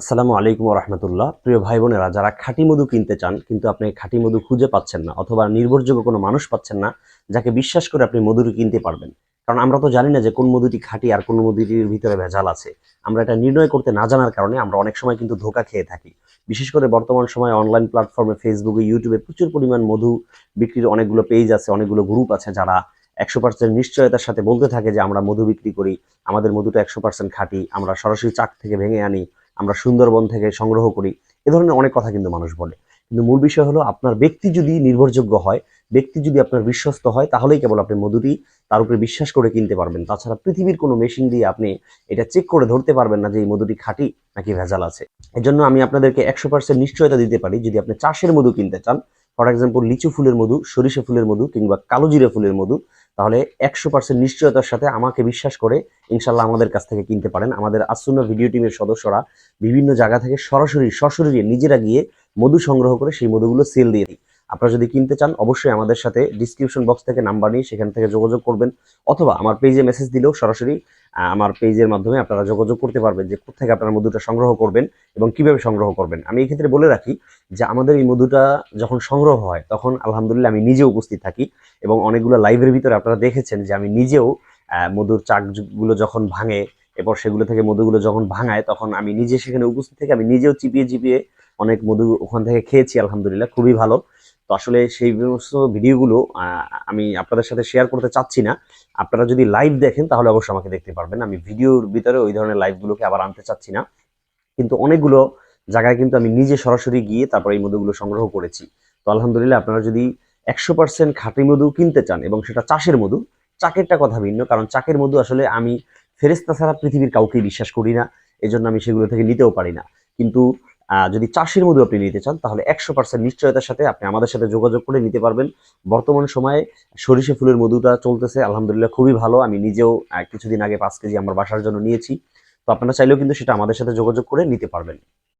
আসসালামু আলাইকুম রহমতুল্লাহ প্রিয় ভাই বোনেরা যারা খাঁটি মধু কিনতে চান, কিন্তু আপনি খাঁটি মধু খুঁজে পাচ্ছেন না অথবা নির্ভরযোগ্য কোনো মানুষ পাচ্ছেন না, যাকে বিশ্বাস করে আপনি মধুটি কিনতে পারবেন। কারণ আমরা তো জানি না যে কোন মধুটি খাঁটি আর কোন মধুটির ভিতরে ভেজাল আছে। আমরা এটা নির্ণয় করতে না জানার কারণে আমরা অনেক সময় কিন্তু ধোকা খেয়ে থাকি। বিশেষ করে বর্তমান সময়ে অনলাইন প্ল্যাটফর্মে, ফেসবুকে, ইউটিউবে প্রচুর পরিমাণ মধু বিক্রির অনেকগুলো পেজ আছে, অনেকগুলো গ্রুপ আছে যারা একশো পার্সেন্ট নিশ্চয়তার সাথে বলতে থাকে যে আমরা মধু বিক্রি করি, আমাদের মধুটা একশো পার্সেন্ট খাঁটি, আমরা সরাসরি চাক থেকে ভেঙে আনি আমরা সুন্দরবন থেকে সংগ্রহ করি, এ ধরনের অনেক কথা কিন্তু মানুষ বলে। কিন্তু মূল বিষয় হলো, আপনার ব্যক্তি যদি নির্ভরযোগ্য হয়, ব্যক্তি যদি আপনার বিশ্বস্ত হয়, তাহলেই কেবল আপনি মধুটি তার উপরে বিশ্বাস করে কিনতে পারবেন। তাছাড়া পৃথিবীর কোনো মেশিন দিয়ে আপনি এটা চেক করে ধরতে পারবেন না যে এই মধুটি খাঁটি নাকি ভেজাল আছে। এজন্য আমি আপনাদেরকে একশো পার্সেন্ট নিশ্চয়তা দিতে পারি, যদি আপনি চাষের মধু কিনতে চান। ফর এক্সাম্পল, লিচু ফুলের মধু, সরিষা ফুলের মধু কিংবা কালো জিরে ফুলের মধু তাহলে একশো পার্সেন্ট নিশ্চয়তার সাথে আমাকে বিশ্বাস করে ইনশাল্লাহ আমাদের কাছ থেকে কিনতে পারেন। আমাদের আসুন্না ভিডিও টিমের সদস্যরা বিভিন্ন জায়গা থেকে সরাসরি, সশরীরে নিজেরা গিয়ে মধু সংগ্রহ করে সেই মধুগুলো সেল দিয়ে দিই। আপনারা যদি কিনতে চান, অবশ্যই আমাদের সাথে ডিসক্রিপশন বক্স থেকে নাম্বার নিয়ে সেখান থেকে যোগাযোগ করবেন, অথবা আমার পেজে মেসেজ দিলেও সরাসরি আমার পেজের মাধ্যমে আপনারা যোগাযোগ করতে পারবেন যে কোথেকে আপনারা মধুটা সংগ্রহ করবেন এবং কীভাবে সংগ্রহ করবেন। আমি এই ক্ষেত্রে বলে রাখি যে আমাদের এই মধুটা যখন সংগ্রহ হয়, তখন আলহামদুলিল্লাহ আমি নিজে উপস্থিত থাকি এবং অনেকগুলো লাইভের ভিতরে আপনারা দেখেছেন যে আমি নিজেও মধুর চাকগুলো যখন ভাঙে, এরপর সেগুলো থেকে মধুগুলো যখন ভাঙায়, তখন আমি নিজে সেখানে উপস্থিত থেকে আমি নিজেও চিপিয়ে চিপিয়ে অনেক মধু ওখান থেকে খেয়েছি, আলহামদুলিল্লাহ, খুবই ভালো। তো আসলে সেই সমস্ত ভিডিওগুলো আমি আপনাদের সাথে শেয়ার করতে চাচ্ছি না। আপনারা যদি লাইভ দেখেন, তাহলে অবশ্যই আমাকে দেখতে পারবেন। আমি ভিডিওর ভিতরে ওই ধরনের লাইভগুলোকে আবার আনতে চাচ্ছি না। কিন্তু অনেকগুলো জায়গায় কিন্তু আমি নিজে সরাসরি গিয়ে তারপর এই মধুগুলো সংগ্রহ করেছি। তো আলহামদুলিল্লাহ আপনারা যদি একশো পার্সেন্ট খাঁটি মধু কিনতে চান এবং সেটা চাষের মধু চাকেরটা কথা ভিন্ন। কারণ চাকের মধু আসলে আমি ফেরেস্তা ছাড়া পৃথিবীর কাউকেই বিশ্বাস করি না। এজন্য আমি সেগুলো থেকে নিতেও পারি না। কিন্তু যদি চাষির মধু আপনি নিতে চান, তাহলে একশো পার্সেন্ট নিশ্চয়তার সাথে আপনি আমাদের সাথে যোগাযোগ করে নিতে পারবেন। বর্তমান সময়ে সরিষা ফুলের মধুটা চলতেছে, আলহামদুলিল্লাহ খুবই ভালো। আমি নিজেও কিছুদিন আগে পাঁচ কেজি আমার বাসার জন্য নিয়েছি। তো আপনারা চাইলেও কিন্তু সেটা আমাদের সাথে যোগাযোগ করে নিতে পারবেন।